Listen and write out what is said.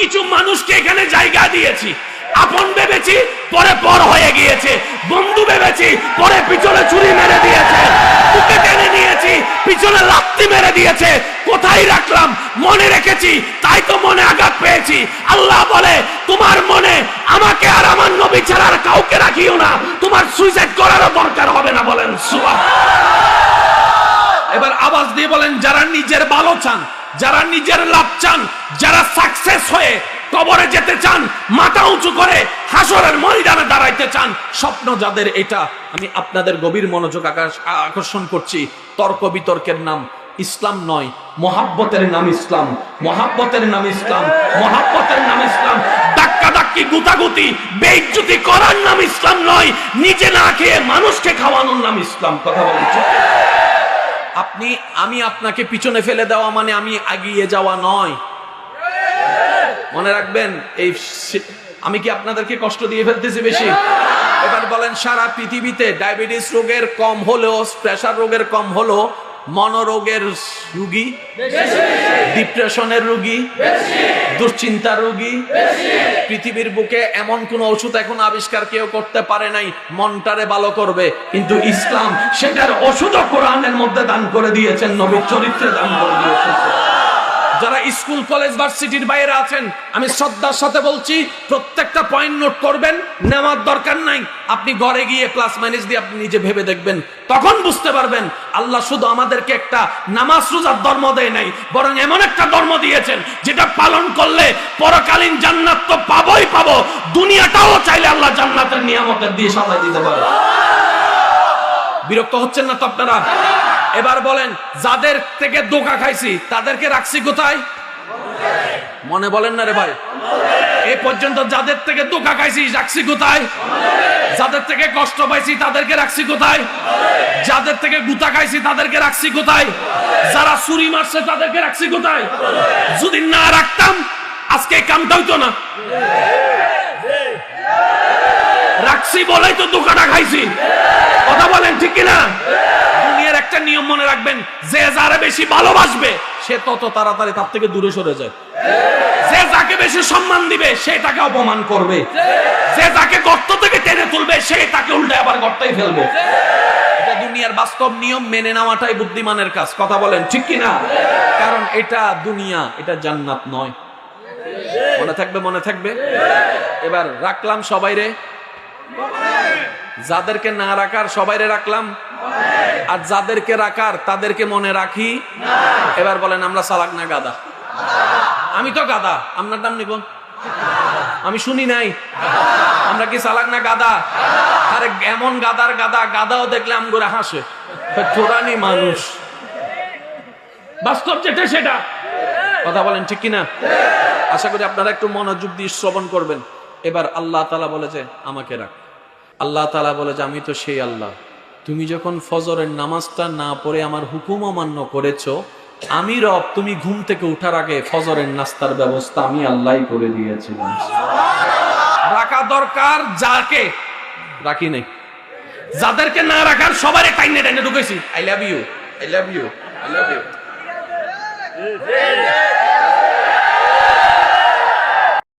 কিছু মানুষকে এখানে জায়গা দিয়েছি। আপন ভেবেছি, পরে পর হয়ে গিয়েছে। বন্ধু ভেবেছি, পরে পিছনে ছুরি মেরে দিয়েছে। বুকে টেনে নিয়েছি, পিছনে লাত্তি মেরে দিয়েছে। কোথায় রাখলাম? মনে রেখেছি, তাই তো মনে আঘাত পেয়েছি। আল্লাহ বলে, তোমার মনে আমাকে আর আমার নবী ছাড়া আর কাউকে রাখিও না। তোমার সুইসাইড করারও দরকার হবে না। বলেন সুয়া এবার আওয়াজ দিয়ে বলেন, যারা নিজের ভালো চান যারা নিজের লাভ চান, যারা সাকসেস হয়ে কবরে যেতে চান, মাথা উঁচু করে হাসরের ময়দানে দাঁড়াইতে চান, স্বপ্ন যাদের এটা, আমি আপনাদের গভীর মনোযোগ আকর্ষণ করছি, তর্ক বিতর্কের নাম ইসলাম নয়, মহাব্বতের নাম ইসলাম, মহাব্বতের নাম ইসলাম, মহাব্বতের নাম ইসলাম ধাক্কা ধাক্কি গুতাগুতি, বেইজ্জতি করার নাম ইসলাম নয়, নিজে না খেয়ে মানুষকে খাওয়ানোর নাম ইসলাম, কথা বলছি। আপনি, আমি আপনাকে পিছনে ফেলে দেওয়া মানে আমি এগিয়ে যাওয়া নয়। মনে রাখবেন, এই আমি কি আপনাদেরকে কষ্ট দিয়ে ফেলতেছি বেশি? এবার বলেন, সারা পৃথিবীতে ডায়াবেটিস রোগের কম হলেও প্রেশার রোগের কম হলো মনোরোগের রুগী, ডিপ্রেশনের রুগী, দুশ্চিন্তার রুগী, পৃথিবীর বুকে এমন কোন ওষুধ এখন আবিষ্কার কেউ করতে পারে নাই, মনটারে ভালো করবে। কিন্তু ইসলাম সেটার ওষুধও কোরআনের মধ্যে দান করে দিয়েছেন, নবীর চরিত্রে দান করে দিয়েছেন। যারা স্কুল, কলেজ, ভার্সিটির বাইরে আছেন, আমি শ্রদ্ধার সাথে বলছি, প্রত্যেকটা পয়েন্ট নোট করবেন, নেওয়ার দরকার নাই। আপনি ঘরে গিয়ে প্লাস মাইনাস দিয়ে আপনি নিজে ভেবে দেখবেন, তখন বুঝতে পারবেন, আল্লাহ শুধু আমাদেরকে একটা নামাজ রোজার ধর্ম দেয় নাই, বরং এমন একটা ধর্ম দিয়েছেন, যেটা পালন করলে পরকালীন জান্নাত তো পাবোই পাবো, দুনিয়াটাও চাইলে আল্লাহ জান্নাতের নিয়ামতের দিয়ে সাজাই দিতে পারে। বিরক্ত হচ্ছেন না তো আপনারা? এবার বলেন, যাদের থেকে দোকা খাইছি, তাদেরকে রাখছি কোথায়? মনে বলেন না রে ভাই। এ পর্যন্ত যাদের থেকে দোকা খাইছি, রাখছি কোথায়? যাদের থেকে কষ্ট পাইছি, তাদেরকে রাখছি কোথায়? যাদের থেকে গুতা খাইছি, তাদেরকে রাখছি কোথায়? যারা চুরি মারছে, তাদেরকে রাখছি কোথায়? যদি না রাখতাম, আজকে কামটা হইতো না। রাখছি বলেই তো দোকাটা খাইছি কথা বলেন ঠিক কিনা দুনিয়ার একটা নিয়ম মনে রাখবেন, যে যারা বেশি ভালোবাসবে, সে তত তাড়াতাড়ি তার থেকে দূরে সরে যায়। যে যাকে বেশি সম্মান দিবে, সে তাকে অপমান করবে। যে তাকে গর্ত থেকে টেনে তুলবে, সে তাকে উল্টে আবার গর্তাই ফেলবে। দুনিয়ার বাস্তব নিয়ম, মেনে নেওয়াটাই বুদ্ধিমানের কাজ। কথা বলেন, ঠিক কিনা? কারণ এটা দুনিয়া, এটা জান্নাত নয়। মনে থাকবে মনে থাকবে? এবার রাখলাম সবাই রে যাদেরকে না রাখার সবাইরে রাখলাম। আর যাদেরকে রাখার, তাদেরকে মনে রাখি। এবার বলেন, আমরা সালাক না গাদা? আমি তো গাদা। আপনার নাম নিবন আমি শুনি নাই। আমরা কি সালাক না গাদা? আরে, এমন গাদার গাদা, গাদাও দেখলে আমগুলো হাসে। চোরানি মানুষ। বাস্তব যেটা সেটা। কথা বলেন ঠিক কিনা? আশা করি আপনারা একটু মনোযোগ দিয়ে শ্রবণ করবেন। এবার আল্লাহ তালা বলে যে, আমাকে রাখ। আল্লাহ তালা বলে যে আমি তো সেই আল্লাহ। তুমি যখন ফজরের নামাজটা না পড়ে আমার হুকুম অমান্য করেছ আমি রব তুমি ঘুম থেকে উঠার আগে ফজরের নাস্তার ব্যবস্থা আমি আল্লাহ করে দিয়েছিলাম। রাখা দরকার যাকে? রাখি নাই। যাদেরকে না রাখার সবার টাইনে টাইনে ঢুকেছি। I love you I love you I love you